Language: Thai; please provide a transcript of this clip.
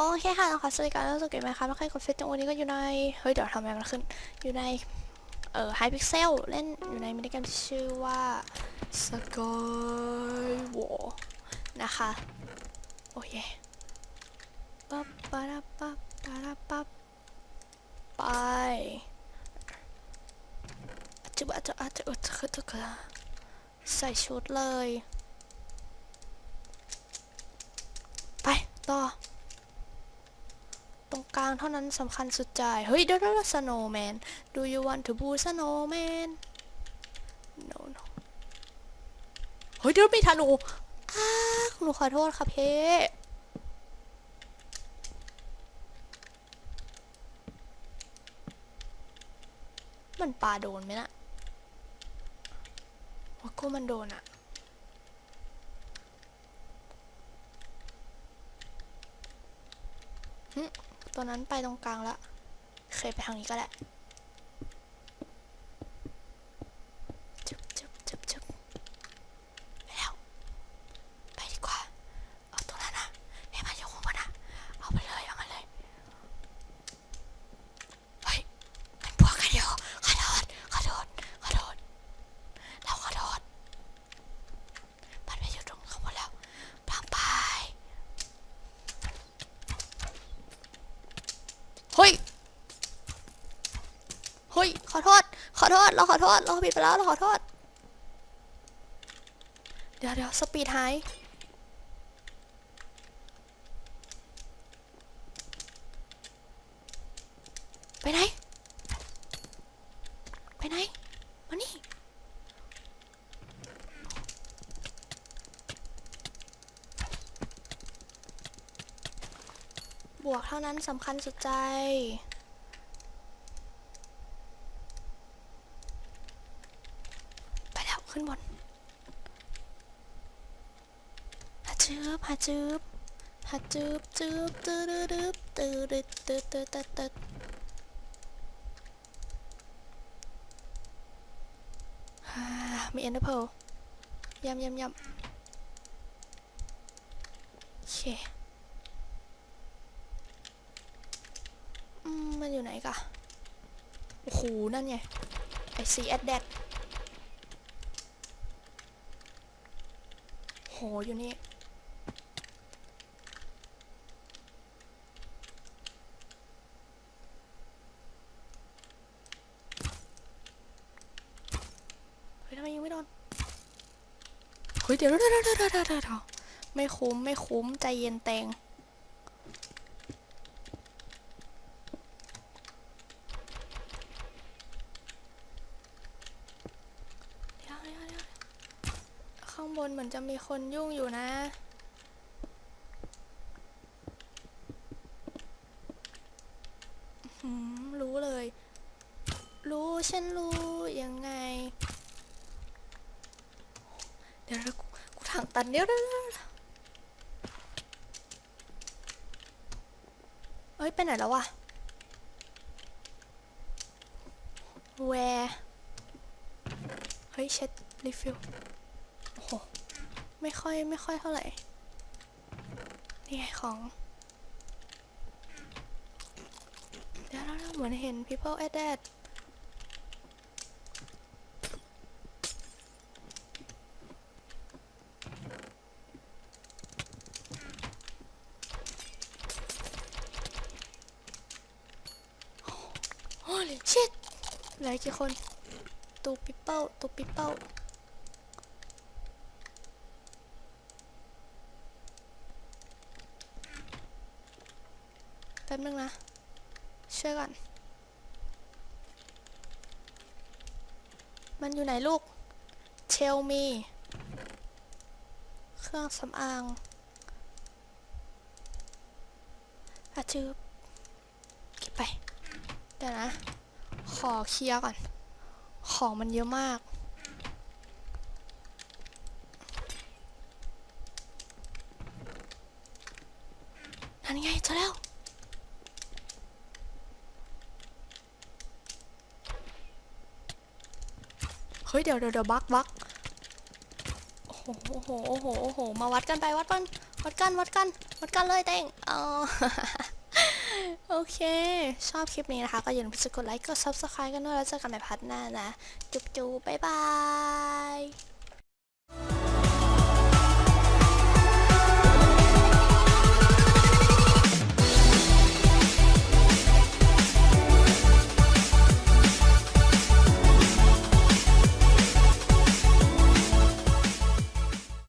อเคค่ะขอสวัสดีการแล้วสุดเกมไหมคะไม่ใครกดเฟซจังวันนี้ก็อยู่ใน เฮ้ย เดี๋ยวทำไมมันขึ้น อยู่ใน เอ่อไฮพิกเซลเล่นอยู่ในมินิเกมที่ชื่อว่า Sky War นะคะ โอเคปั๊บปะระปั๊บปะระปั๊บไปจุบอะจุอะจุอะจุอะจุอะใส่ชุดเลย ไป ต่อ ลางเท่านั้นสำคัญสุดใจ เฮ้ยเดี๋ยวเดี๋ยว snowman do you want to be snowman no no เฮ้ยเดี๋ยวมีธนูอ้าหนูขอโทษค่ะเพ่มันปลาโดนไหมนะว่ากูมันโดนอะห ตัวนั้นไปตรงกลางละเคยไปทางนี้ก็ได้จึบจึบจึบจึบไปแล้ว ไปดีกว่า เอาตรงนั้นนะให้มันอยู่ข้างบนนะเอาไปเลย เอามาเลย เฮ้ย มันพวกกันอยู่ขอโทษขอโทษขอโทษเราขอโทษมันไปอยู่ตรงข้างบนแล้วพังไป เฮ้ย เฮ้ยขอโทษ ขอโทษ เราขอโทษ เราผิดไปแล้ว เราขอโทษ เดี๋ยวเดี๋ยวสปีดไฮไปไหน ไปไหน มานี่ บวกเท่านั้นสำคัญสุดใจ ไปแล้ว ขึ้นบนหาจืบหาจืบหาจืบจืบตืดดืบตืดตืดตืดตืดตืดตืดฮ่ามีเอ็นเดอร์เพลยำยำยำโอเคมันอยู่ไหนกะโอ้โหนั่นไงไอซีแอยู่นี่ เฮ้ยทำไมยิงไม่โดน เฮ้ยเดี๋ยวเดี๋ยวเดี๋ยวเดี๋ยวเดี๋ยวไม่คุ้ม ไม่คุ้ม ใจเย็นแตง เดี๋ยวเดี๋ยวเดี๋ยว ข้างบนเหมือนจะมีคนยุ่งอยู่นะ รู้เลย รู้ฉันรู้ยังไง เดี๋ยวกูกูถังตันเดี๋ยวเดี๋ยวเดี๋ยเดี๋ยวเอ้ยไปไหนแล้ววะแวร์เฮ้ยเช็ดรีฟิล ไม่ค่อยไม่ค่อยเท่าไหร่ นี่ไงของ เดี๋ยวๆๆเหมือนเห็น people at that โอ้ยชิตเหลือกี่คน ตูปิเปิลตูปิเปิล ป๊บนึงนะช่วยก่อน มันอยู่ไหนลูก เชลมี เครื่องสำอางอาจืบเก็บไป เดี๋ยวนะ ขอเคลียร์ก่อน ของมันเยอะมากนั่นไงเจอแล้ว เฮ้ยเดี๋ยวเดี๋ยวเดี๋ยวบักบักโอ้โหโอ้โหโอ้โหโอ้โหมาวัดกันไปวัดกันวัดกันวัดกันวัดกันเลยเต้งเออโอเค ชอบคลิปนี้นะคะ ก็อย่าลืมกดไลค์กด subscribe กันด้วยแล้วเจอกันใหม่พัทหน้านะ จุ๊บจุ๊บบ๊ายบาย